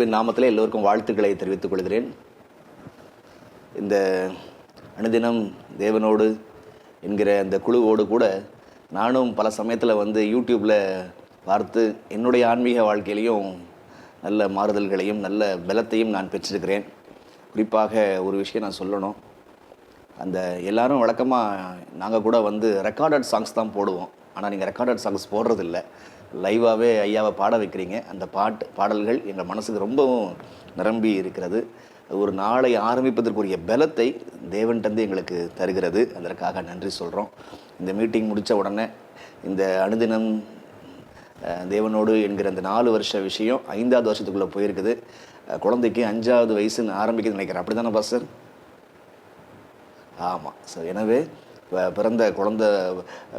இயேசுவின் நாமத்திலே எல்லோருக்கும் வாழ்த்துக்களை தெரிவித்துக் கொள்கிறேன். இந்த அனுதினம் தேவனோடு என்கிற அந்த குழுவோடு கூட நானும் பல சமயத்தில் வந்து யூடியூப்பில் பார்த்து என்னுடைய ஆன்மீக வாழ்க்கையிலையும் நல்ல மாறுதல்களையும் நல்ல பலத்தையும் நான் பெற்றிருக்கிறேன். குறிப்பாக ஒரு விஷயம் நான் சொல்லணும். அந்த எல்லாரும் வழக்கமாக நாங்கள் கூட வந்து ரெக்கார்டட் சாங்ஸ் தான் போடுவோம். ஆனால் நீங்கள் ரெக்கார்டட் சாங்ஸ் போடுறதில்ல. லைவாகவே ஐயாவை பாட வைக்கிறீங்க. அந்த பாட்டு பாடல்கள் எங்கள் மனசுக்கு ரொம்பவும் நிரம்பி இருக்கிறது. ஒரு நாளை ஆரம்பிப்பதற்குரிய பலத்தை தேவன்கிட்டருந்து எங்களுக்கு தருகிறது. அதற்காக நன்றி சொல்கிறோம் இந்த மீட்டிங் முடித்த உடனே இந்த அனுதினம் தேவனோடு என்கிற அந்த நாலு வருஷ விஷயம் ஐந்தாவது வருஷத்துக்குள்ளே போயிருக்குது. குழந்தைக்கு அஞ்சாவது வயசுன்னு ஆரம்பிக்குதுன்னு நினைக்கிறேன். அப்படி தானே பாஸ்டர்? ஆமாம் ஸோ எனவே பிறந்த குழந்த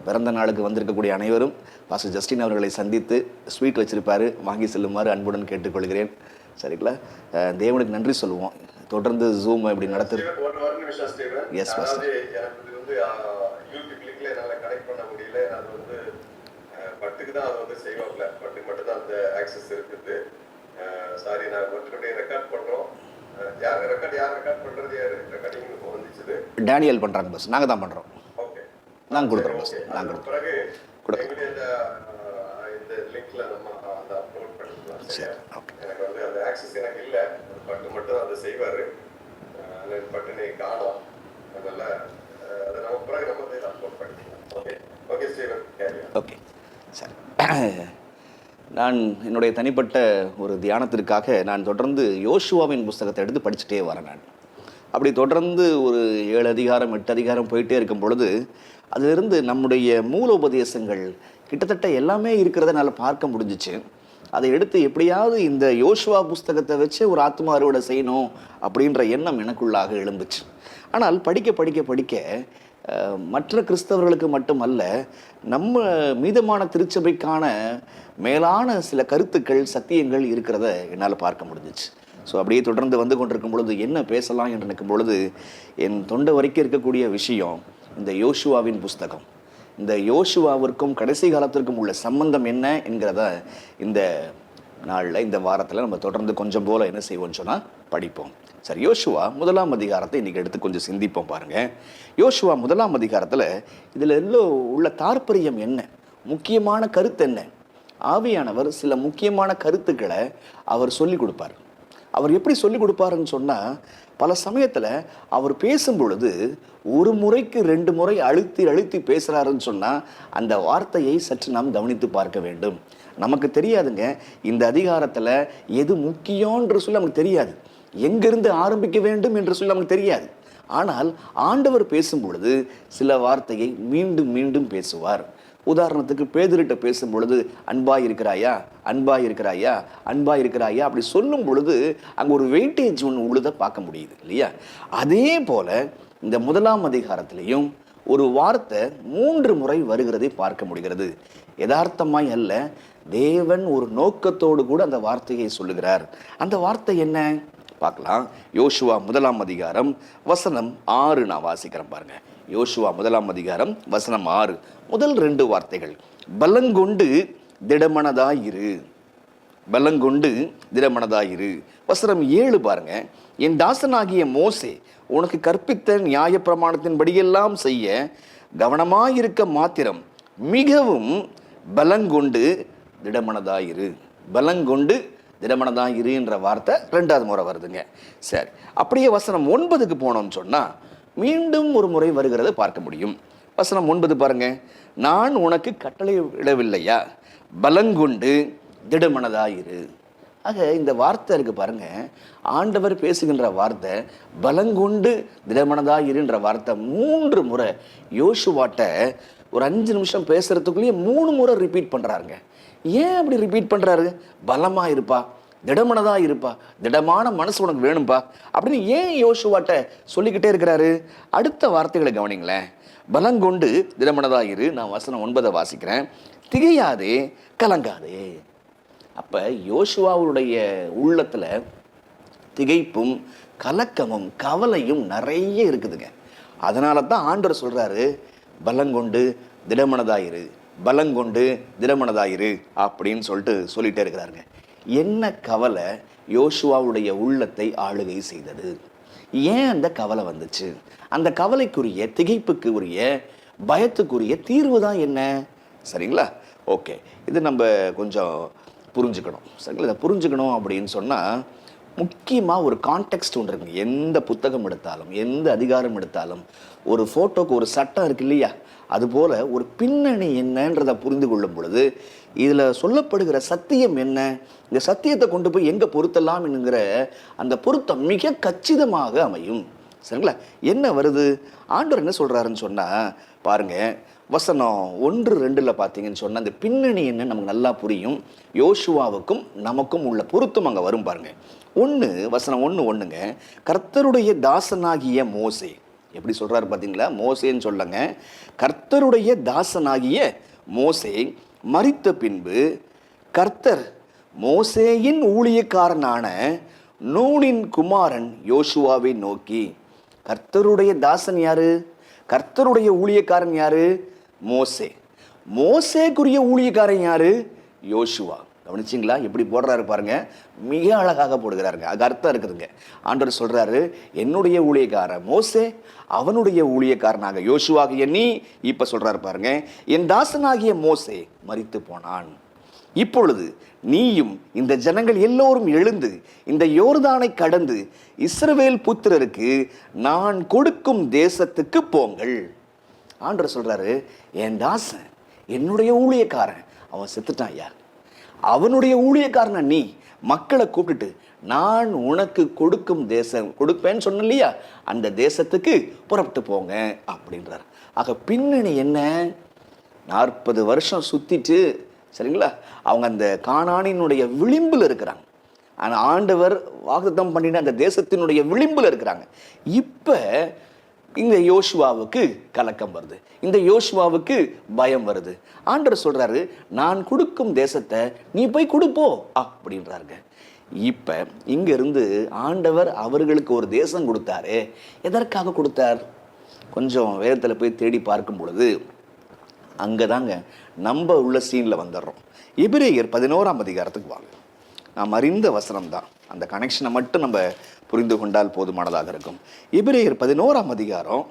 பிறந்த நாளுக்கு வந்திருக்கக்கூடிய அனைவரும் பாஸ்டர் ஜஸ்டின் அவர்களை சந்தித்து ஸ்வீட் வச்சிருப்பாரு. வாங்கி செல்லுமாறு அன்புடன் கேட்டுக்கொள்கிறேன். சரிங்களா? தேவனுக்கு நன்றி சொல்லுவோம். தொடர்ந்து ஜூம் இப்படி நடத்து பட்டுக்கு தான் அது வந்து செய்வாப்ல மட்டும் தான் அந்த ஆக்சஸ் இருக்குது. சாரி நான் ரெக்கார்ட் யார் ரெக்கார்ட் யார் ரெக்கார்ட் யாரு ரெக்கார்டிங் வந்துச்சுது. டேனியல் பண்ணுறாங்க பஸ் நாங்கள் தான் பண்ணுறோம் நாங்கள் கொடுக்குறோம் சார் நாங்கள் அதுக்கு கொடுக்குறோம் சரி ஓகே எனக்கு வந்து அந்த ஆக்சஸ் எனக்கு இல்லை பட்டு மட்டும் அதை செய்வார் காணும் அதனால அதை நம்ம பிறகு நம்ம இதில் அப்லோட் பண்ணிக்கலாம் ஓகே ஓகே ஸ்டீவன் ஓகே நான் என்னுடைய தனிப்பட்ட ஒரு தியானத்திற்காக நான் தொடர்ந்து யோசுவாவின் புஸ்தகத்தை எடுத்து படிச்சுட்டே வரேன் நான். அப்படி தொடர்ந்து ஒரு ஏழு அதிகாரம் எட்டு அதிகாரம் போயிட்டே இருக்கும் பொழுது அதிலிருந்து நம்முடைய மூலோபதேசங்கள் கிட்டத்தட்ட எல்லாமே இருக்கிறத என்னால் பார்க்க முடிஞ்சிச்சு. அதை எடுத்து எப்படியாவது இந்த யோசுவா புஸ்தகத்தை வச்சு ஒரு ஆத்மா அறுவடை செய்யணும் அப்படின்ற எண்ணம் எனக்குள்ளாக எழும்புச்சு ஆனால் படிக்க படிக்க படிக்க மற்ற கிறிஸ்தவர்களுக்கு மட்டுமல்ல நம்ம மீதமான திருச்சபைக்கான மேலான சில கருத்துக்கள் சத்தியங்கள் இருக்கிறத என்னால் பார்க்க முடிஞ்சிச்சு. ஸோ அப்படியே தொடர்ந்து வந்து கொண்டிருக்கும் பொழுது என்ன பேசலாம் என்று நினைக்கும் பொழுது என் தொண்டை வரைக்கும் இருக்கக்கூடிய விஷயம் இந்த யோசுவாவின் புஸ்தகம். இந்த யோசுவாவிற்கும் கடைசி காலத்திற்கும் உள்ள சம்பந்தம் என்ன என்கிறத இந்த நாளில் இந்த வாரத்தில் நம்ம தொடர்ந்து கொஞ்சம் போல் என்ன செய்வோம்னு சொன்னால் படிப்போம். சரி யோசுவா முதலாம் அதிகாரத்தை இன்றைக்கி எடுத்து கொஞ்சம் சிந்திப்போம் பாருங்கள் யோசுவா முதலாம் அதிகாரத்தில் இதில் எல்லாம் உள்ள தாற்பயம் என்ன? முக்கியமான கருத்து என்ன? ஆவியானவர் சில முக்கியமான கருத்துக்களை அவர் சொல்லி கொடுப்பார். அவர் எப்படி சொல்லிக் கொடுப்பாருன்னு சொன்னால் பல சமயத்தில் அவர் பேசும் பொழுது ஒரு முறைக்கு ரெண்டு முறை அழுத்தி அழுத்தி பேசுகிறாருன்னு சொன்னால் அந்த வார்த்தையை சற்று நாம் கவனித்து பார்க்க வேண்டும். நமக்கு தெரியாதுங்க இந்த அதிகாரத்தில் எது முக்கியம்ன்ற சொல்லி நமக்கு தெரியாது. எங்கிருந்து ஆரம்பிக்க வேண்டும் என்று சொல்லி நமக்கு தெரியாது. ஆனால் ஆண்டவர் பேசும் பொழுது சில வார்த்தையை மீண்டும் மீண்டும் பேசுவார். உதாரணத்துக்கு பேதுருட்ட பேசும் பொழுது அன்பாக இருக்கிறாயா அன்பாக இருக்கிறாயா அன்பாக இருக்கிறாயா அப்படி சொல்லும் பொழுது அங்கே ஒரு வெயிட்டேஜ் ஒன்று உள்ளதை பார்க்க முடியுது இல்லையா? அதே போல் இந்த முதலாம் அதிகாரத்திலையும் ஒரு வார்த்தை மூன்று முறை வருகிறதை பார்க்க முடிகிறது. யதார்த்தமாய் அல்ல தேவன் ஒரு நோக்கத்தோடு கூட அந்த வார்த்தையை சொல்லுகிறார். அந்த வார்த்தை என்ன? பார்க்கலாம். யோசுவா முதலாம் அதிகாரம் வசனம் ஆறு நான் வாசிக்கிறேன் பாருங்கள் யோசுவா முதலாம் அதிகாரம் வசனம் ஆறு. முதல் ரெண்டு வார்த்தைகள். பலங்கொண்டு திடமனதாயிரு. பலங்கொண்டு திடமனதாயிரு. வசனம் ஏழு பாருங்க. என் தாசனாகிய மோசே உனக்கு கற்பித்த நியாயப்பிரமாணத்தின்படியெல்லாம் செய்ய கவனமாயிருக்க மாத்திரம் மிகவும் பலங்கொண்டு திடமனதாயிரு. பலங்கொண்டு திடமனதாயிரு என்ற வார்த்தை ரெண்டாவது முறை வருதுங்க. சரி அப்படியே வசனம் ஒன்பதுக்கு போனோம்னு சொன்னால் மீண்டும் ஒரு முறை வருகிறத பார்க்க முடியும். வசனம் ஒன்பது பாருங்க. நான் உனக்கு கட்டளை விடவில்லையா பலங்கொண்டு திடமனதாயிரு. ஆக இந்த வார்த்தை இருக்கு பாருங்க. ஆண்டவர் பேசுகின்ற வார்த்தை பலங்கொண்டு திடமனதாயிருன்ற வார்த்தை மூன்று முறை யோசுவாட்ட ஒரு அஞ்சு நிமிஷம் பேசுறதுக்குள்ளேயே மூணு முறை ரிப்பீட் பண்ணுறாருங்க ஏன் அப்படி ரிப்பீட் பண்ணுறாரு பலமாக இருப்பா. திடமனதாக இருப்பா. திடமான மனசு உனக்கு வேணும்பா. அப்படின்னு ஏன் யோசுவாட்ட சொல்லிக்கிட்டே இருக்கிறாரு? அடுத்த வார்த்தைகளை கவனிங்களேன். பலங்கொண்டு திடமனதாக இரு. நான் வசனம் ஒன்பதை வாசிக்கிறேன். திகையாதே கலங்காதே. அப்போ யோசுவாவுடைய உள்ளத்தில் திகைப்பும் கலக்கமும் கவலையும் நிறைய இருக்குதுங்க. அதனால தான் ஆண்டவர் சொல்கிறாரு பலங்கொண்டு திடமனதாயிரு பலங்கொண்டு திடமனதாயிரு அப்படின்னு சொல்லிட்டு சொல்லிகிட்டே இருக்கிறாருங்க. என்ன கவலை யோசுவாவுடைய உள்ளத்தை ஆளுகை செய்தது? ஏன் அந்த கவலை வந்துச்சு? அந்த கவலைக்குரிய திகைப்புக்கு உரிய பயத்துக்குரிய தீர்வு தான் என்ன? சரிங்களா? ஓகே. இது நம்ம கொஞ்சம் புரிஞ்சுக்கணும். சரிங்களா? இதை புரிஞ்சுக்கணும் அப்படின்னு சொன்னால் முக்கியமாக ஒரு கான்டெக்ட் ஒன்று இருக்குங்க எந்த புத்தகம் எடுத்தாலும் எந்த அதிகாரம் எடுத்தாலும் ஒரு ஃபோட்டோக்கு ஒரு சட்டம் இருக்கு இல்லையா? அதுபோல் ஒரு பின்னணி என்னன்றதை புரிந்து கொள்ளும் பொழுது இதில் சொல்லப்படுகிற சத்தியம் என்ன? இந்த சத்தியத்தை கொண்டு போய் எங்கே பொருத்தலாம் என்கிற அந்த பொருத்தம் மிக கச்சிதமாக அமையும். சரிங்களா? என்ன வருது? ஆண்டவர் என்ன சொல்கிறாருன்னு சொன்னால் பாருங்க வசனம் ஒன்று ரெண்டில் பார்த்தீங்கன்னு சொன்னால் அந்த பின்னணி என்ன நமக்கு நல்லா புரியும். யோசுவாவுக்கும் நமக்கும் உள்ள பொருத்தம் அங்கே வரும் பாருங்கள் ஒன்று வசனம் ஒன்று ஒன்றுங்க கர்த்தருடைய தாசனாகிய மோசே. எப்படி சொல்கிறாரு பார்த்தீங்களா மோசேன்னு சொல்லுங்க. கர்த்தருடைய தாசனாகிய மோசே மறித்த பின்பு கர்த்தர் மோசேயின் ஊழியக்காரனான நூனின் குமாரன் யோசுவாவை நோக்கி கர்த்தருடைய தாசன் யாரு? கர்த்தருடைய ஊழியக்காரன் யாரு? மோசே. மோசேக்குரிய ஊழியக்காரன் யாரு? யோசுவா. கவனிச்சிங்களா? எப்படி போடுறாரு பாருங்க. மிக அழகாக போடுகிறாருங்க. அது அர்த்தம் இருக்குதுங்க. ஆண்டவர் சொல்றாரு என்னுடைய ஊழியக்காரன் மோசே அவனுடைய ஊழியக்காரனாக யோசுவாகிய நீ இப்ப சொல்றாரு பாருங்க என் தாசனாகிய மோசே மறித்து போனான். இப்பொழுது நீயும் இந்த ஜனங்கள் எல்லோரும் எழுந்து இந்த யோர்தானை கடந்து இஸ்ரவேல் புத்திரருக்கு நான் கொடுக்கும் தேசத்துக்கு போங்கள். ஆண்டர் சொல்றாரு என் தாசன் என்னுடைய ஊழியக்காரன் அவன் செத்துட்டான் ஐயா. அவனுடைய ஊழியக்காரன நீ? மக்களை கூப்பிட்டுட்டு நான் உனக்கு கொடுக்கும் தேசம் கொடுப்பேன்னு சொன்ன இல்லையா? அந்த தேசத்துக்கு புறப்பட்டு போங்க அப்படின்றார். ஆக பின்னணி என்ன? நாற்பது வருஷம் சுத்திட்டு சரிங்களா? அவங்க அந்த காணானினுடைய விளிம்பில் இருக்கிறாங்க. ஆனால் ஆண்டவர் வாக்குத்தம் பண்ணின அந்த தேசத்தினுடைய விளிம்பில் இருக்கிறாங்க. இப்போ இந்த யோசுவாவுக்கு கலக்கம் வருது. இந்த யோசுவாவுக்கு பயம் வருது. ஆண்டர் சொல்றாரு நான் கொடுக்கும் தேசத்தை நீ போய் கொடுப்போ. அப்படின்றாருங்க. இப்ப இங்க இருந்து ஆண்டவர் அவர்களுக்கு ஒரு தேசம் கொடுத்தாரு. எதற்காக கொடுத்தார்? கொஞ்சம் வேதத்தில் போய் தேடி பார்க்கும் பொழுது அங்கதாங்க நம்ம உள்ள சீன்ல வந்துடுறோம். எபிரேயர் பதினோராம் அதிகாரத்துக்கு வாங்க. நாம் அறிந்த வசனம் தான் அந்த கனெக்ஷனை மட்டும் நம்ம புரிந்து கொண்டால் போதுமானதாக இருக்கும். எபிரேயர் பதினோராம் அதிகாரம்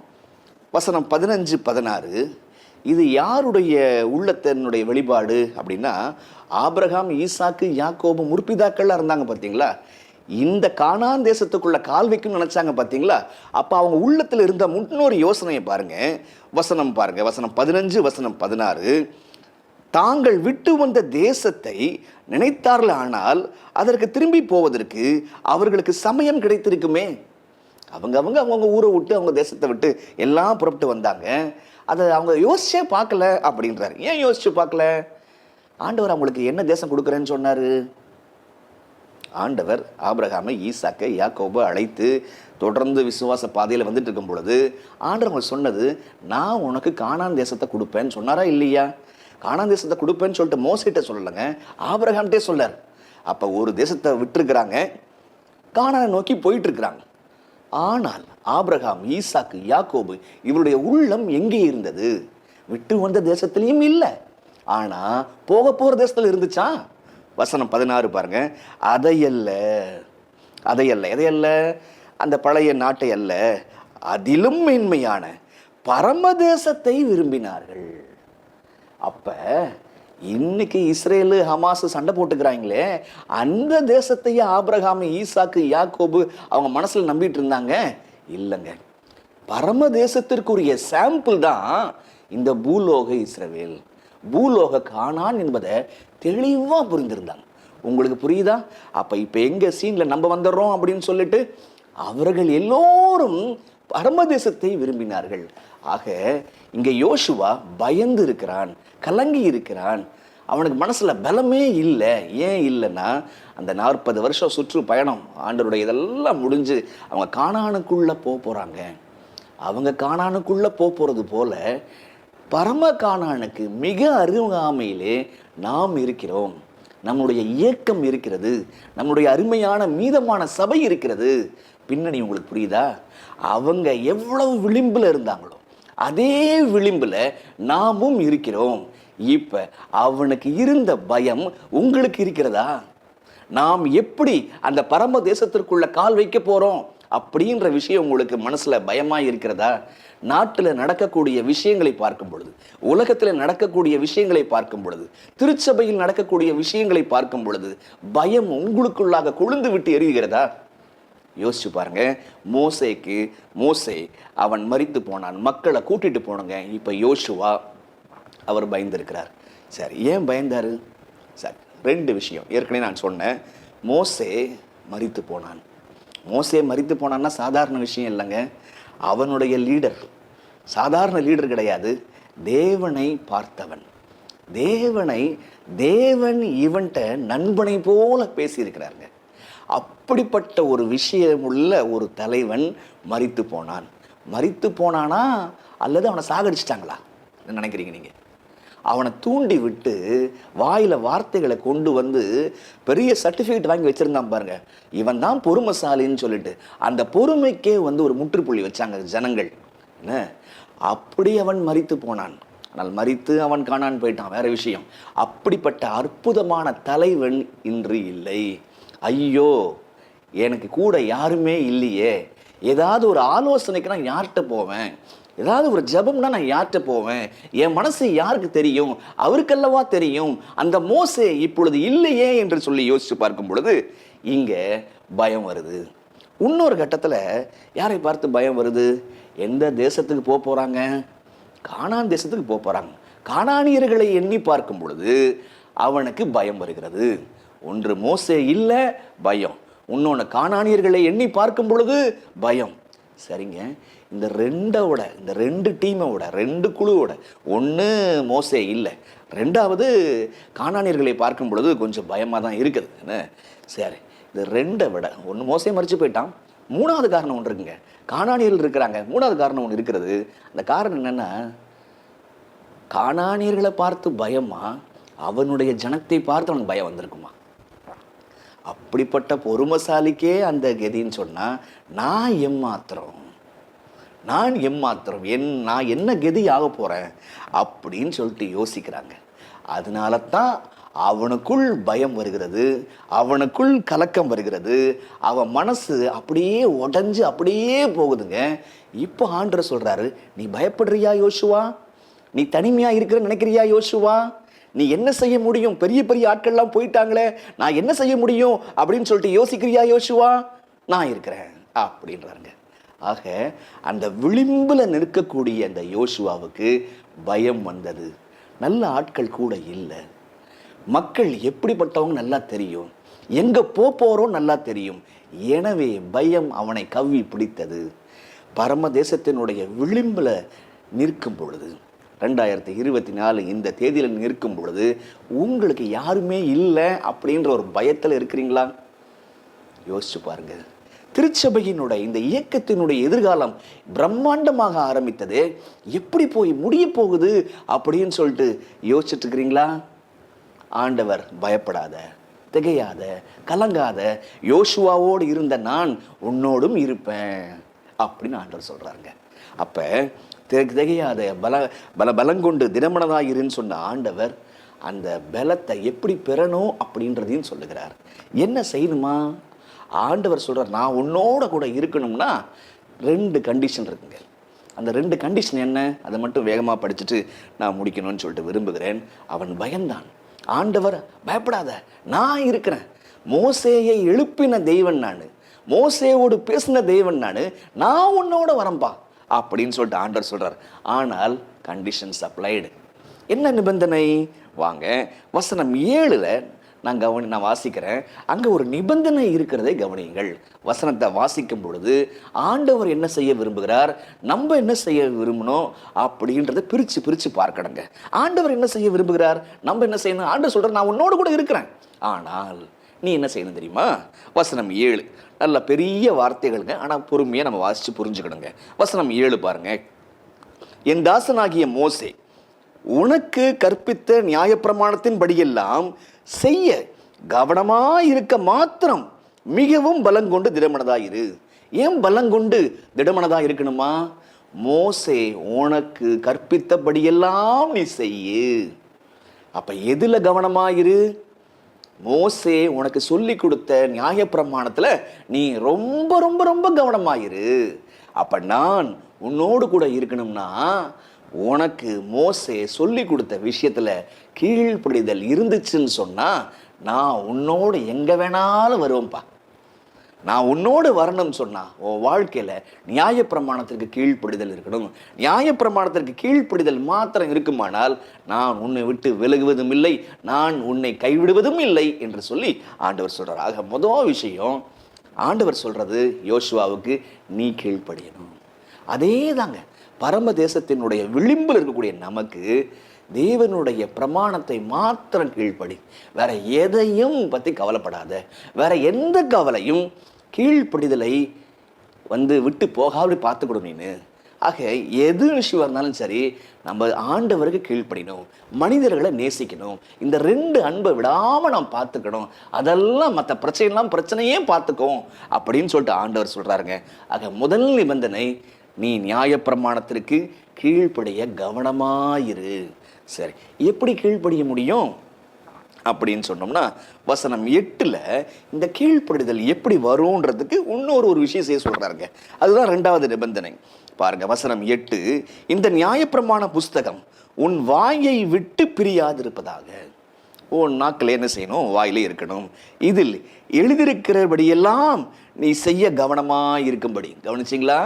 வசனம் பதினஞ்சு பதினாறு இது யாருடைய உள்ளத்தினுடைய வெளிப்பாடு அப்படின்னா ஆபிரகாம் ஈசாக்கு யாக்கோபு முற்பிதாக்கள்லாம் இருந்தாங்க பார்த்தீங்களா? இந்த காணான் தேசத்துக்குள்ள கால் வைக்கும் நினைச்சாங்க பார்த்தீங்களா? அப்போ அவங்க உள்ளத்தில் இருந்த முன்னொரு யோசனையை பாருங்க. வசனம் பாருங்க. வசனம் பதினஞ்சு வசனம் பதினாறு. தாங்கள் விட்டு வந்த தேசத்தை நினைத்தார்கள் ஆனால் அதற்கு திரும்பி போவதற்கு அவர்களுக்கு சமயம் கிடைத்திருக்குமே. அவங்க அவங்க அவங்கவுங்க ஊரை விட்டு அவங்க தேசத்தை விட்டு எல்லாம் புறப்பட்டு வந்தாங்க. அதை அவங்க யோசிச்சே பார்க்கல அப்படின்றாரு. ஏன் யோசிச்சு பார்க்கல? ஆண்டவர் அவங்களுக்கு என்ன தேசம் கொடுக்குறேன்னு சொன்னார்? ஆண்டவர் ஆபிரகாமை ஈசாக்கை யாக்கோபை அழைத்து தொடர்ந்து விசுவாச பாதையில் வந்துட்டு இருக்கும் பொழுது ஆண்டவர் அவங்க சொன்னது நான் உனக்கு காணான் தேசத்தை கொடுப்பேன்னு சொன்னாரா இல்லையா? கானான் தேசத்தை கொடுப்பேன்னு சொல்லிட்டு மோசிட்ட சொல்லலைங்க ஆபிரகாம்கிட்டே சொல்லார். அப்போ ஒரு தேசத்தை விட்டுருக்குறாங்க கானானை நோக்கி போயிட்டுருக்குறாங்க. ஆனால் ஆபிரகாம் ஈசாக்கு யாக்கோபு இவருடைய உள்ளம் எங்கே இருந்தது? விட்டு வந்த தேசத்திலையும் இல்லை. ஆனால் போக போகிற தேசத்தில் இருந்துச்சா? வசனம் பதினாறு பாருங்க. அதையல்ல அதையல்ல எதையல்ல? அந்த பழைய நாட்டை அல்ல அதிலும் மேன்மையான பரமதேசத்தை விரும்பினார்கள். அப்போ இன்னைக்கு இஸ்ரேலு ஹமாஸ் சண்டை போட்டுக்கிறாங்களே அந்த தேசத்தையே ஆப்ரஹாம் ஈசாக்கு யாக்கோபு அவங்க மனசில் நம்பிட்டு இருந்தாங்க. இல்லைங்க. பரம தேசத்திற்குரிய சாம்பிள் தான் இந்த பூலோக இஸ்ரவேல். பூலோக காணான் என்பதை தெளிவாக புரிந்திருந்தாங்க. உங்களுக்கு புரியுதா? அப்போ இப்போ எங்கள் சீனில் நம்ம வந்துடுறோம் அப்படின்னு சொல்லிட்டு அவர்கள் எல்லோரும் பரமதேசத்தை விரும்பினார்கள். ஆக இங்கே யோசுவா பயந்து இருக்கிறான் கலங்கி இருக்கிறான். அவனுக்கு மனசில் பலமே இல்லை. ஏன் இல்லைன்னா அந்த நாற்பது வருஷம் சுற்று பயணம் ஆண்டருடைய இதெல்லாம் முடிஞ்சு அவங்க காணானுக்குள்ளே போக போகிறாங்க அவங்க காணானுக்குள்ளே போக போகிறது போல பரம காணானுக்கு மிக அருகாமையிலே நாம் இருக்கிறோம். நம்முடைய இயக்கம் இருக்கிறது. நம்முடைய அருமையான மீதமான சபை இருக்கிறது. பின்னணி உங்களுக்கு புரியுதா? அவங்க எவ்வளவு விளிம்பில் இருந்தாங்களோ அதே விளிம்பில் நாமும் இருக்கிறோம். இப்போ அவனுக்கு இருந்த பயம் உங்களுக்கு இருக்கிறதா? நாம் எப்படி அந்த பரம தேசத்திற்குள்ள கால் வைக்க போகிறோம் அப்படின்ற விஷயம் உங்களுக்கு மனசில் பயமாக இருக்கிறதா? நாட்டில் நடக்கக்கூடிய விஷயங்களை பார்க்கும் பொழுது உலகத்தில் நடக்கக்கூடிய விஷயங்களை பார்க்கும் பொழுது திருச்சபையில் நடக்கக்கூடிய விஷயங்களை பார்க்கும் பொழுது பயம் உங்களுக்குள்ளாக கொழுந்து விட்டு எரிகிறதா? யோசிச்சு பாருங்க. மோசேக்கு மோசே அவன் மறித்து போனான். மக்களை கூட்டிட்டு போனங்க இப்போ யோசுவா அவர் பயந்துருக்கிறார். சரி ஏன் பயந்தார்? சார் ரெண்டு விஷயம். ஏற்கனவே நான் சொன்னேன். மோசே மறித்து போனான். மோசே மறித்து போனான்னா சாதாரண விஷயம் இல்லைங்க. அவனுடைய லீடர் சாதாரண லீடர் கிடையாது. தேவனை பார்த்தவன். தேவனை தேவன் இவன்ட்ட நண்பனை போல பேசியிருக்கிறாருங்க. அப்படிப்பட்ட ஒரு விஷயமுள்ள ஒரு தலைவன் மறித்து போனான். மறித்து போனானா? அல்லது அவனை சாகடிச்சிட்டாங்களா? என்ன நினைக்கிறீங்க நீங்கள் அவனை தூண்டி விட்டு வாயில் வார்த்தைகளை கொண்டு வந்து பெரிய சர்டிஃபிகேட் வாங்கி வச்சிருந்தான் பாருங்க. இவன் தான் பொறுமைசாலின்னு சொல்லிட்டு அந்த பொறுமைக்கே வந்து ஒரு முற்றுப்புள்ளி வச்சாங்க ஜனங்கள். என்ன? அப்படி அவன் மறித்து போனான். ஆனால் மறித்து அவன் காணான் போயிட்டான். வேற விஷயம். அப்படிப்பட்ட அற்புதமான தலைவன் இன்று இல்லை. ஐயோ எனக்கு கூட யாருமே இல்லையே. ஏதாவது ஒரு ஆலோசனைக்கு நான் யார்கிட்ட போவேன்? ஏதாவது ஒரு ஜபம்னா நான் யார்கிட்ட போவேன்? என் மனசு யாருக்கு தெரியும்? அவருக்கல்லவா தெரியும்? அந்த மோசே இப்பொழுது இல்லையே என்று சொல்லி யோசித்து பார்க்கும் பொழுது இங்கே பயம் வருது. இன்னொரு கட்டத்தில் யாரை பார்த்து பயம் வருது? எந்த தேசத்துக்கு போக போகிறாங்க காணான் தேசத்துக்கு போக போகிறாங்க காணானியர்களை எண்ணி பார்க்கும் பொழுது அவனுக்கு பயம் வருகிறது. ஒன்று மோசே இல்லை பயம். இன்னொன்று காணானியர்களை எண்ணி பார்க்கும் பொழுது பயம். சரிங்க. இந்த ரெண்டோட இந்த ரெண்டு டீமோட ரெண்டு குழுவோட ஒன்று மோசே இல்லை. ரெண்டாவது காணானியர்களை பார்க்கும் பொழுது கொஞ்சம் பயமாக தான் இருக்குது. என்ன? சரி. இந்த ரெண்டை விட ஒன்று மோசே மறிச்சு போயிட்டான். மூணாவது காரணம் ஒன்று இருக்குங்க. காணானியர்கள் இருக்கிறாங்க. மூணாவது காரணம் ஒன்று இருக்கிறது. அந்த காரணம் என்னென்னா காணானியர்களை பார்த்து பயமா அவனுடைய ஜனத்தை பார்த்து அவனுக்கு பயம் வந்திருக்குமா? அப்படிப்பட்ட பொறுமசாலிக்கே அந்த கதின்னு சொன்னால் நான் எம்மாத்திரம்? நான் எம்மாத்திரம்? என் நான் என்ன கதி ஆக போகிறேன் அப்படின்னு சொல்லிட்டு யோசிக்கிறாங்க. அதனால தான் அவனுக்குள் பயம் வருகிறது அவனுக்குள் கலக்கம் வருகிறது அவன் மனசு அப்படியே உடஞ்சு அப்படியே போகுதுங்க. இப்போ ஆண்டர் சொல்கிறாரு நீ பயப்படுறியா யோசுவா? நீ தனிமையாக இருக்கிற நினைக்கிறியா யோசுவா? நீ என்ன செய்ய முடியும்? பெரிய பெரிய ஆட்கள்லாம் போயிட்டாங்களே. நான் என்ன செய்ய முடியும்? அப்படின்னு சொல்லிட்டு யோசிக்கிறியா யோசுவா? நான் இருக்கிறேன். அப்படின்றாருங்க. ஆக அந்த விளிம்பில் நிற்கக்கூடிய அந்த யோசுவாவுக்கு பயம் வந்தது. நல்ல ஆட்கள் கூட இல்லை. மக்கள் எப்படிப்பட்டவங்க நல்லா தெரியும்? எங்கே போகிறோம் நல்லா தெரியும். எனவே பயம் அவனை கவ்வி பிடித்தது. பரம தேசத்தினுடைய விளிம்பில் நிற்கும் பொழுது ரெண்டாயிரத்தி இருபத்தி நாலு இந்த தேதியில் நிற்கும் பொழுது உங்களுக்கு யாருமே இல்லை அப்படின்ற ஒரு பயத்தில் இருக்கிறீங்களா? யோசிச்சு பாருங்க. திருச்சபையினுடைய இந்த இயக்கத்தினுடைய எதிர்காலம் பிரம்மாண்டமாக ஆரம்பித்தது எப்படி போய் முடிய போகுது அப்படின்னு சொல்லிட்டு யோசிச்சுட்டு இருக்கிறீங்களா? ஆண்டவர் பயப்படாத திகையாத கலங்காத யோசுவாவோடு இருந்த நான் உன்னோடும் இருப்பேன் அப்படின்னு ஆண்டவர் சொல்கிறாருங்க அப்போ திகையாத. பல பல பலங்கொண்டு தினமனதாக இருன்னு சொன்ன ஆண்டவர் அந்த பலத்தை எப்படி பெறணும் அப்படின்றதையும் சொல்லுகிறார். என்ன செய்யணுமா? ஆண்டவர் சொல்கிறார் நான் உன்னோட கூட இருக்கணும்னா ரெண்டு கண்டிஷன் இருக்குங்க. அந்த ரெண்டு கண்டிஷன் என்ன? அதை மட்டும் வேகமாக படிச்சுட்டு நான் முடிக்கணும்னு சொல்லிட்டு விரும்புகிறேன். அவன் பயந்தான். ஆண்டவர் பயப்படாத நான் இருக்கிறேன். மோசேயை எழுப்பின தெய்வன் நான். மோசேவோடு பேசின தெய்வன் நான். நான் உன்னோட வரம்பா. அப்படின்னு சொல்லிட்டு ஆண்டவர் சொல்கிறார் ஆனால் கண்டிஷன்ஸ் அப்ளைடு என்ன நிபந்தனை? வாங்க வசனம் ஏழில் நான் கவனி நான் வாசிக்கிறேன். அங்கே ஒரு நிபந்தனை இருக்கிறதை கவனியுங்கள். வசனத்தை வாசிக்கும் பொழுது ஆண்டவர் என்ன செய்ய விரும்புகிறார்? நம்ம என்ன செய்ய விரும்பணும்? அப்படின்றத பிரித்து பிரித்து பார்க்கணுங்க. ஆண்டவர் என்ன செய்ய விரும்புகிறார்? நம்ம என்ன செய்யணும்? ஆண்டவர் சொல்கிறார் நான் உன்னோடு கூட இருக்கிறேன். ஆனால் நீ என்ன செய்யணும் தெரியுமா? வசனம் ஏழு. நல்ல பெரிய வார்த்தைகளுங்க. ஆனால் பொறுமையாக நம்ம வாசித்து புரிஞ்சுக்கணுங்க. வசனம் ஏழு பாருங்க. என் தாசனாகிய மோசே உனக்கு கற்பித்த நியாயப்பிரமாணத்தின்படியெல்லாம் செய்ய கவனமாக இருக்க மாத்திரம் மிகவும் பலங்கொண்டு திடமனதாயிரு. ஏன் பலங்கொண்டு திடமனதாக இருக்கணுமா மோசே உனக்கு கற்பித்தபடியெல்லாம் நீ செய்யு. எதில் கவனமாக கவனமாயிரு? மோசே உனக்கு சொல்லி கொடுத்த நியாயப்பிரமாணத்தில் நீ ரொம்ப ரொம்ப ரொம்ப கவனமாயிரு. அப்போ நான் உன்னோடு கூட இருக்கணும்னா உனக்கு மோசே சொல்லி கொடுத்த விஷயத்தில் கீழ்ப்படிதல் இருந்துச்சுன்னு சொன்னால் நான் உன்னோடு எங்கே வேணாலும் வருவேன்ப்பா. நான் உன்னோடு வரணும்னு சொன்னால் உன் வாழ்க்கையில் நியாயப்பிரமாணத்திற்கு கீழ்ப்படிதல் இருக்கணும். நியாயப்பிரமாணத்திற்கு கீழ்ப்படிதல் மாத்திரம் இருக்குமானால் நான் உன்னை விட்டு விலகுவதும் இல்லை நான் உன்னை கைவிடுவதும் இல்லை என்று சொல்லி ஆண்டவர் சொல்கிறார் ஆக மொதல் விஷயம் ஆண்டவர் சொல்கிறது யோசுவாவுக்கு நீ கீழ்ப்படியணும். அதே தாங்க பரம தேசத்தினுடைய விளிம்பில் இருக்கக்கூடிய நமக்கு தேவனுடைய பிரமாணத்தை மாத்திரம் கீழ்ப்படி. வேற எதையும் பற்றி கவலைப்படாத. வேற எந்த கவலையும் கீழ்ப்படிதலை வந்து விட்டு போகாமடி பார்த்துக்கணும் நீனு. ஆக எது விஷயம் இருந்தாலும் சரி நம்ம ஆண்டவருக்கு கீழ்ப்படினோம் மனிதர்களை நேசிக்கணும் இந்த ரெண்டு அன்பை விடாமல் நாம் பார்த்துக்கணும் அதெல்லாம் மற்ற பிரச்சனைலாம் பிரச்சனையே பார்த்துக்கோம் அப்படின்னு சொல்லிட்டு ஆண்டவர் சொல்கிறாருங்க ஆக முதல் நிபந்தனை நீ நியாயப்பிரமாணத்திற்கு கீழ்ப்படைய கவனமாயிரு. சரி எப்படி கீழ்ப்படிய முடியும்? அப்படின்னு சொன்னோம்னா வசனம் எட்டில் இந்த கீழ்ப்படுதல் எப்படி வரும்ன்றதுக்கு இன்னொரு ஒரு விஷயம் செய்ய சொல்கிறாருங்க அதுதான் ரெண்டாவது நிபந்தனை. பாருங்க வசனம் எட்டு இந்த நியாயப்பிரமாண புஸ்தகம் உன் வாயை விட்டு பிரியாதிருப்பதாக. உன் நாக்கில் என்ன செய்யணும்? வாயிலே இருக்கணும். இதில் எழுதியிருக்கிறபடியெல்லாம் நீ செய்ய கவனமாக இருக்கும்படி கவனிச்சிங்களா?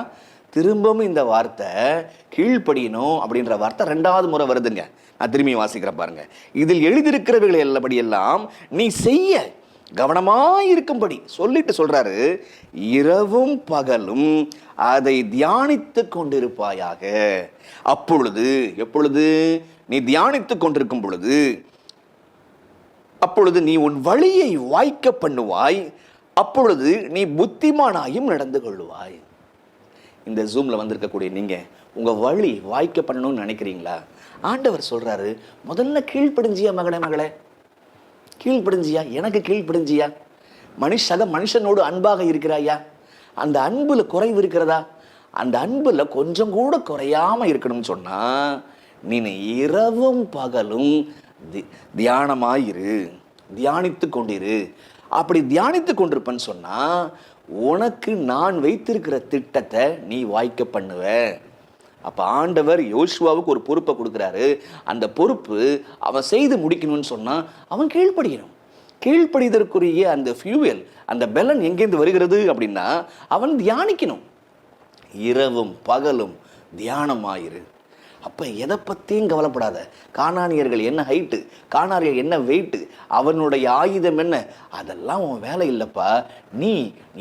திரும்பவும் இந்த வார்த்தை கீழ்ப்படியணும் அப்படின்ற வார்த்தை ரெண்டாவது முறை வருதுங்க. நான் திரும்பி வாசிக்கிறேன் பாருங்க. இதில் எழுதியிருக்கிறவர்கள் எல்லாபடியெல்லாம் நீ செய்ய கவனமாக இருக்கும்படி சொல்லிட்டு சொல்றாரு. இரவும் பகலும் அதை தியானித்து கொண்டிருப்பாயாக. அப்பொழுது எப்பொழுது? நீ தியானித்து கொண்டிருக்கும் பொழுது அப்பொழுது நீ உன் வழியை வாய்க்க பண்ணுவாய். அப்பொழுது நீ புத்திமானாயும் நடந்து கொள்ளுவாய். இந்த ஜூமில் வந்திருக்கக்கூடிய நீங்கள் உங்கள் வழி வாய்க்க பண்ணணும்னு நினைக்கிறீங்களா? ஆண்டவர் சொல்கிறாரு முதல்ல கீழ்ப்படிஞ்சியா மகளே மகளே? கீழ்ப்படிஞ்சியா? எனக்கு கீழ்ப்படிஞ்சியா? மனுஷக மனுஷனோடு அன்பாக இருக்கிறாயா? அந்த அன்புல குறைவு இருக்கிறதா? அந்த அன்புல கொஞ்சம் கூட குறையாம இருக்கணும்னு சொன்னா நீ இரவும் பகலும் தி- தியானமாயிரு. தியானித்து கொண்டிரு. அப்படி தியானித்து கொண்டிருப்பேன்னு சொன்னா உனக்கு நான் வைத்திருக்கிற திட்டத்தை நீ வாய்க்க பண்ணுவ. அப்போ ஆண்டவர் யோசுவாவுக்கு ஒரு பொறுப்பை கொடுக்குறாரு. அந்த பொறுப்பு அவன் செய்து முடிக்கணும்னு சொன்னால் அவன் கீழ்ப்படியணும். கீழ்ப்படிதற்குரிய அந்த ஃபியூவல் அந்த பெலன் எங்கேருந்து வருகிறது அப்படின்னா அவன் தியானிக்கணும். இரவும் பகலும் தியானமாயிரு. அப்போ எதை பற்றியும் கவலைப்படாத. காணானியர்கள் என்ன ஹைட்டு காணானியர் என்ன வெயிட்டு அவனுடைய ஆயுதம் என்ன? அதெல்லாம் உன் வேலை இல்லைப்பா. நீ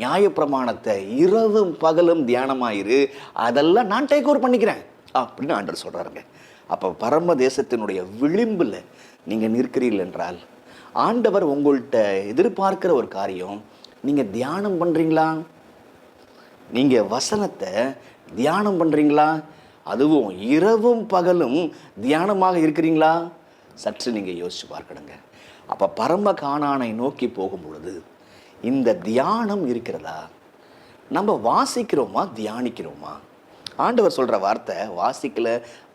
நியாயப்பிரமாணத்தை இரவும் பகலும் தியானமாயிரு. அதெல்லாம் நான் டேக் ஓவர் பண்ணிக்கிறேன். அப்படின்னு ஆண்டர் சொல்கிறாருங்க அப்போ பரம தேசத்தினுடைய விளிம்பில் நீங்கள் நிற்கிறீர்கள் என்றால் ஆண்டவர் உங்கள்கிட்ட எதிர்பார்க்கிற ஒரு காரியம் நீங்கள் தியானம் பண்ணுறீங்களா நீங்கள் வசனத்தை தியானம் பண்ணுறீங்களா அதுவும் இரவும் பகலும் தியானமாக இருக்கிறீங்களா? சற்று நீங்கள் யோசிச்சு பார்க்கணுங்க. அப்போ பரம காணானை நோக்கி போகும் பொழுது இந்த தியானம் இருக்கிறதா? நம்ம வாசிக்கிறோமா தியானிக்கிறோமா? ஆண்டவர் சொல்கிற வார்த்தை வாசிக்கல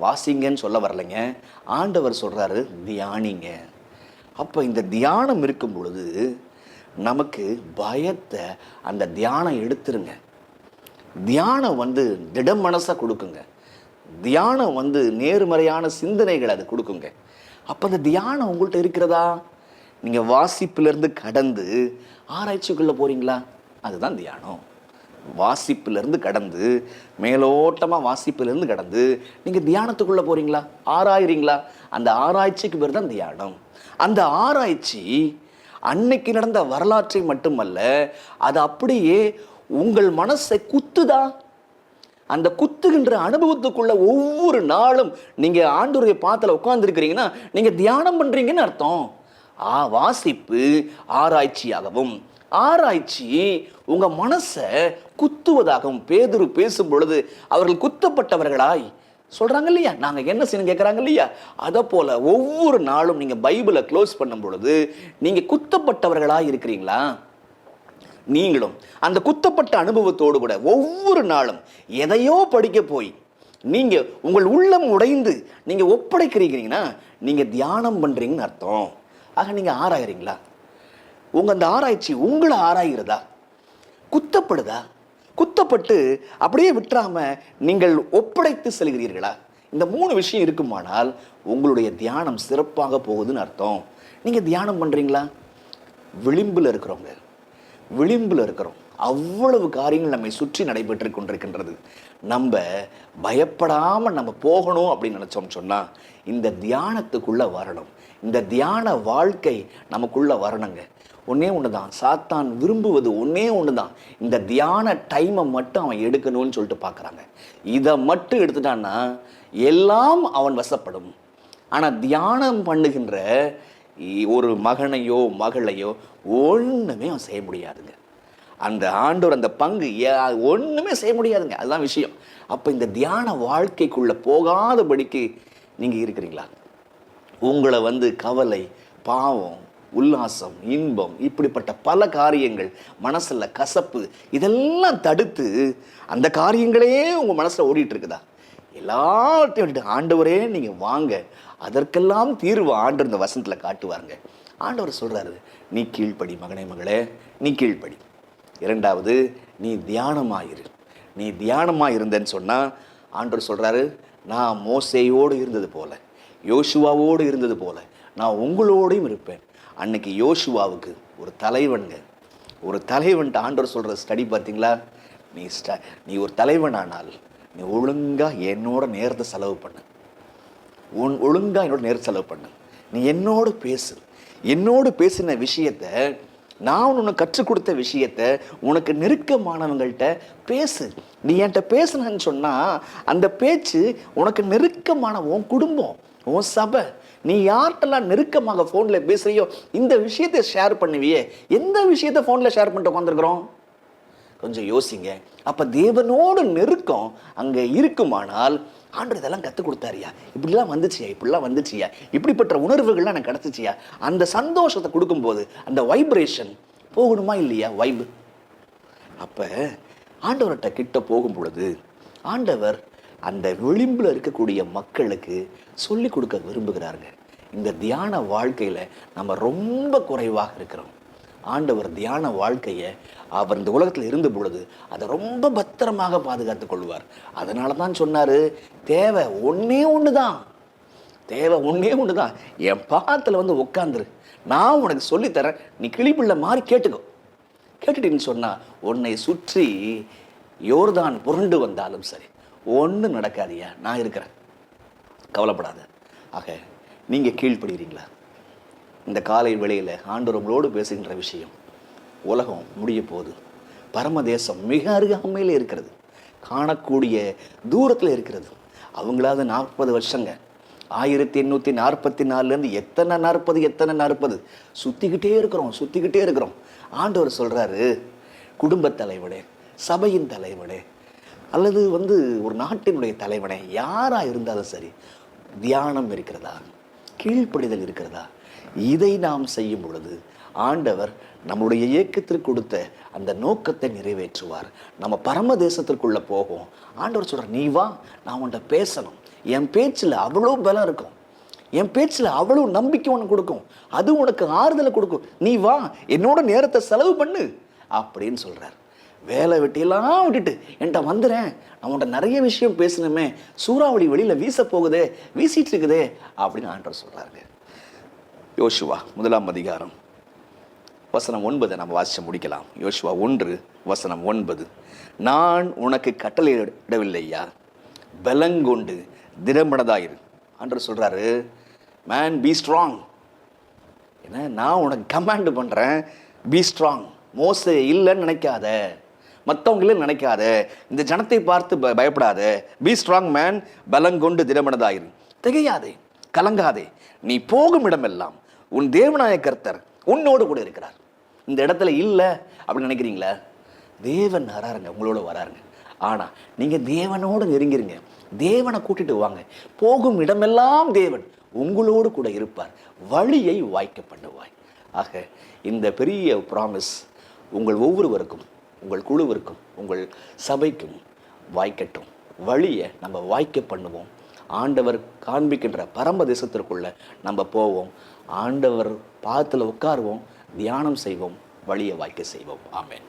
வாசிங்கன்னு சொல்ல வரலைங்க. ஆண்டவர் சொல்கிறாரு தியானிங்க. அப்போ இந்த தியானம் இருக்கும் பொழுது நமக்கு பயத்தை அந்த தியானம் எடுத்துருங்க. தியானம் வந்து திட மனசை கொடுக்குங்க. தியானம் வந்து நேர்மறையான சிந்தனைகள் அது கொடுக்குங்க. அப்போ அந்த தியானம் உங்கள்கிட்ட இருக்கிறதா? நீங்கள் வாசிப்பிலிருந்து கடந்து ஆராய்ச்சிக்குள்ளே போகிறீங்களா அதுதான் தியானம். வாசிப்பிலிருந்து கடந்து மேலோட்டமாக வாசிப்பிலிருந்து கடந்து நீங்கள் தியானத்துக்குள்ளே போகிறீங்களா ஆராயிறீங்களா? அந்த ஆராய்ச்சிக்கு பேர் தான் தியானம். அந்த ஆராய்ச்சி அன்னைக்கு நடந்த வரலாற்றை மட்டுமல்ல அது அப்படியே உங்கள் மனசை குத்துதா? அந்த குத்துகின்ற அனுபவத்துக்குள்ள ஒவ்வொரு நாளும் நீங்கள் ஆண்டோருடைய பாத்தில் உட்காந்துருக்கிறீங்கன்னா நீங்கள் தியானம் பண்ணுறீங்கன்னு அர்த்தம். ஆ வாசிப்பு ஆராய்ச்சியாகவும் ஆராய்ச்சி உங்க மனசை குத்துவதாகவும். பேதுரு பேசும் பொழுது அவர்கள் குத்தப்பட்டவர்களாய் சொல்கிறாங்க இல்லையா? நாங்கள் என்ன செய்யணும் கேட்குறாங்க இல்லையா? அதை போல் ஒவ்வொரு நாளும் நீங்கள் பைபிளை க்ளோஸ் பண்ணும் பொழுது நீங்கள் குத்தப்பட்டவர்களாக இருக்கிறீங்களா? நீங்களும் அந்த குத்தப்பட்ட அனுபவத்தோடு கூட ஒவ்வொரு நாளும் எதையோ படிக்க போய் நீங்கள் உங்கள் உள்ளம் உடைந்து நீங்கள் ஒப்படைக்கிறீங்கன்னா நீங்கள் தியானம் பண்ணுறீங்கன்னு அர்த்தம். ஆக நீங்கள் ஆராயிறீங்களா? உங்கள் அந்த ஆராய்ச்சி உங்களை ஆராய்கிறதா குத்தப்படுதா? குத்தப்பட்டு அப்படியே விட்டுறாம நீங்கள் ஒப்படைத்து செல்கிறீர்களா? இந்த மூணு விஷயம் இருக்குமானால் உங்களுடைய தியானம் சிறப்பாக போகுதுன்னு அர்த்தம். நீங்கள் தியானம் பண்ணுறீங்களா விளிம்பில் இருக்கிறவங்க. விளிம்பில் இருக்கிறோம். அவ்வளவு காரியங்கள் நம்மை சுற்றி நடைபெற்று கொண்டிருக்கின்றது. நம்ம பயப்படாமல் நம்ம போகணும் அப்படின்னு நினச்சோம்னு சொன்னால் இந்த தியானத்துக்குள்ளே வரணும். இந்த தியான வாழ்க்கை நமக்குள்ளே வரணுங்க. ஒன்றே ஒன்று தான் சாத்தான் விரும்புவது ஒன்றே ஒன்று தான் இந்த தியான டைமை மட்டும் அவன் எடுக்கணும்னு சொல்லிட்டு பார்க்குறாங்க இதை மட்டும் எடுத்துட்டான்னா எல்லாம் அவன் வசப்படும். ஆனால் தியானம் பண்ணுகின்ற ஒரு மகனையோ மகளையோ ஒன்றுமே அவன் செய்ய முடியாதுங்க. அந்த ஆண்டவர் அந்த பங்கு ஒன்றுமே செய்ய முடியாதுங்க. அதுதான் விஷயம். அப்போ இந்த தியான வாழ்க்கைக்குள்ளே போகாதபடிக்கு நீங்கள் இருக்கிறீங்களா? உங்களை வந்து கவலை பாவம் உல்லாசம் இன்பம் இப்படிப்பட்ட பல காரியங்கள் மனசுல கசப்பு இதெல்லாம் தடுத்து அந்த காரியங்களே உங்கள் மனசில் ஓடிட்டு இருக்குதா எல்லாத்தையும் ஆண்டவரே நீங்கள் வாங்க. அதற்கெல்லாம் தீர்வு ஆண்டு இந்த வசனத்தில் காட்டுவாருங்க. ஆண்டவர் சொல்கிறாரு நீ கீழ்ப்படி மகனே மகளே நீ கீழ்ப்படி. இரண்டாவது நீ தியானமாயிரு. நீ தியானமாக இருந்தேன்னு சொன்னால் ஆண்டவர் சொல்கிறாரு நான் மோசையோடு இருந்தது போல யோசுவாவோடு இருந்தது போல நான் உங்களோடையும் இருப்பேன். அன்னைக்கு யோசுவாவுக்கு ஒரு தலைவனுங்க. ஒரு தலைவன்ட்டு ஆண்டவர் சொல்கிற ஸ்டடி பார்த்தீங்களா? நீ ஸ்ட நீ ஒரு தலைவனானால் நீ ஒழுங்காக என்னோட நேரத்தை செலவு பண்ணு. உன் ஒழுங்காக என்னோட நேரத்தை செலவு பண்ணு. நீ என்னோடு பேசு. என்னோடு பேசின விஷயத்த நான் உனக்கு கற்றுக் கொடுத்த விஷயத்த உனக்கு நெருக்கமானவங்கள்ட்ட பேசு. நீ என்கிட்ட பேசுனன்னு சொன்னால் அந்த பேச்சு உனக்கு நெருக்கமான உன் குடும்பம் உன் சபை. நீ யார்கிட்டலாம் நெருக்கமாக ஃபோனில் பேசுகிறியோ இந்த விஷயத்தை ஷேர் பண்ணுவியே. எந்த விஷயத்தை ஃபோனில் ஷேர் பண்ணிட்டு உட்காந்துருக்குறோம் கொஞ்சம் யோசிங்க. அப்போ தேவனோடு நெருக்கம் அங்கே இருக்குமானால் ஆண்டு இதெல்லாம் கற்றுக் கொடுத்தாருயா? இப்படிலாம் வந்துச்சியா? இப்படிலாம் வந்துச்சியா? இப்படிப்பட்ட உணர்வுகள்லாம் எனக்கு கிடச்சிச்சியா? அந்த சந்தோஷத்தை கொடுக்கும்போது அந்த வைப்ரேஷன் போகணுமா இல்லையா? வைப் அப்போ ஆண்டவர்கிட்ட கிட்ட போகும் பொழுது ஆண்டவர் அந்த விளிம்பில் இருக்கக்கூடிய மக்களுக்கு சொல்லி கொடுக்க விரும்புகிறாருங்க. இந்த தியான வாழ்க்கையில் நம்ம ரொம்ப குறைவாக இருக்கிறோம். ஆண்டவர் தியான வாழ்க்கையை அவர் இந்த உலகத்தில் இருந்த பொழுது அதை ரொம்ப பத்திரமாக பாதுகாத்துக் கொள்வார். அதனால தான் சொன்னார் தேவை ஒன்றே ஒன்று தான் தேவை ஒன்றே ஒன்று தான் என் பாத்தில் வந்து உட்காந்துரு. நான் உனக்கு சொல்லித்தரேன் நீ கிளிப்பிள்ளை மாதிரி கேட்டுக்கோ. கேட்டுட்டீன்னு சொன்னால் உன்னை சுற்றி யோர்தான் புரண்டு வந்தாலும் சரி ஒன்றும் நடக்காதியா? நான் இருக்கிறேன். கவலைப்படாத. ஆக நீங்கள் கீழ்ப்படுகிறீங்களா இந்த காலை வேளையில் ஆண்டவர் உங்களோடு பேசுகின்ற விஷயம் உலகம் முடிய போகுது. பரமதேசம் மிக அருகாமையில் இருக்கிறது. காணக்கூடிய தூரத்தில் இருக்கிறது. அவங்களாவது நாற்பது வருஷங்க. ஆயிரத்தி எண்ணூற்றி நாற்பத்தி நாலுலேருந்து எத்தனை நாற்பது எத்தனை நாற்பது? சுற்றிக்கிட்டே இருக்கிறோம் சுற்றிக்கிட்டே இருக்கிறோம். ஆண்டவர் சொல்கிறாரு குடும்பத் தலைவனே சபையின் தலைவனே அல்லது வந்து ஒரு நாட்டினுடைய தலைவனே யாராக இருந்தாலும் சரி தியானம் இருக்கிறதா? கீழ்ப்படிதல் இருக்கிறதா? இதை நாம் செய்யும் பொழுது ஆண்டவர் நம்முடைய இயக்கத்திற்கு கொடுத்த அந்த நோக்கத்தை நிறைவேற்றுவார். நம்ம பரம தேசத்திற்குள்ள போகும் ஆண்டவர் சொல்கிறார் நீ வா நான் உன்கிட்ட பேசணும். என் பேச்சில் அவ்வளோ பலம் இருக்கும். என் பேச்சில் அவ்வளோ நம்பிக்கை உனக்கு கொடுக்கும். அது உனக்கு ஆறுதலை கொடுக்கும். நீ வா என்னோட நேரத்தை செலவு பண்ணு. அப்படின்னு சொல்கிறார் வேலை வெட்டியெல்லாம் விட்டுட்டு என்கிட்ட வந்துடுறேன் நான் உன்ட்ட நிறைய விஷயம் பேசணுமே. சூறாவளி வெளியில் வீச போகுதே வீசிட்டு இருக்குதே அப்படின்னு ஆண்டவர் சொல்கிறாருங்க யோசுவா முதலாம் அதிகாரம் வசனம் ஒன்பதை நம்ம வாசிச்சு முடிக்கலாம். யோசுவா ஒன்று வசனம் ஒன்பது. நான் உனக்கு கட்டளையிடவில்லையா? பலங்கொண்டு திடமனதாயிரு. அன்று சொல்கிறாரு மேன் பி ஸ்ட்ராங் என்ன? நான் உனக்கு கமாண்டு பண்ணுறேன் பி ஸ்ட்ராங் மோச இல்லைன்னு நினைக்காத. மற்றவங்களே நினைக்காத. இந்த ஜனத்தை பார்த்து ப- பயப்படாத. பி ஸ்ட்ராங் மேன் பலங்கொண்டு திடமனதாயிரு. திகையாதே கலங்காதே. நீ போகும் இடமெல்லாம் உன் தேவனாய கர்த்தர் உன்னோடு கூட இருக்கிறார். இந்த இடத்துல இல்லை அப்படின்னு நினைக்கிறீங்களா? தேவன் வராருங்க உங்களோட வராருங்க. ஆனால் நீங்கள் தேவனோடு நெருங்கிருங்க. தேவனை கூட்டிட்டு வாங்க. போகும் இடமெல்லாம் தேவன் உங்களோடு கூட இருப்பார். வழியை வாய்க்க பண்ணுவாய் ஆக இந்த பெரிய ப்ராமிஸ் உங்கள் ஒவ்வொருவருக்கும் உங்கள் குழுவிற்கும் உங்கள் சபைக்கும் வாய்க்கட்டும். வழியை நம்ம வாய்க்க பண்ணுவோம். ஆண்டவர் காண்பிக்கின்ற பரம தேசத்திற்குள்ளே நம்ம போவோம். ஆண்டவர் பாதத்தில் உட்காருவோம் தியானம் செய்வோம் வழியை வாய்க்க செய்வோம். ஆமேன்.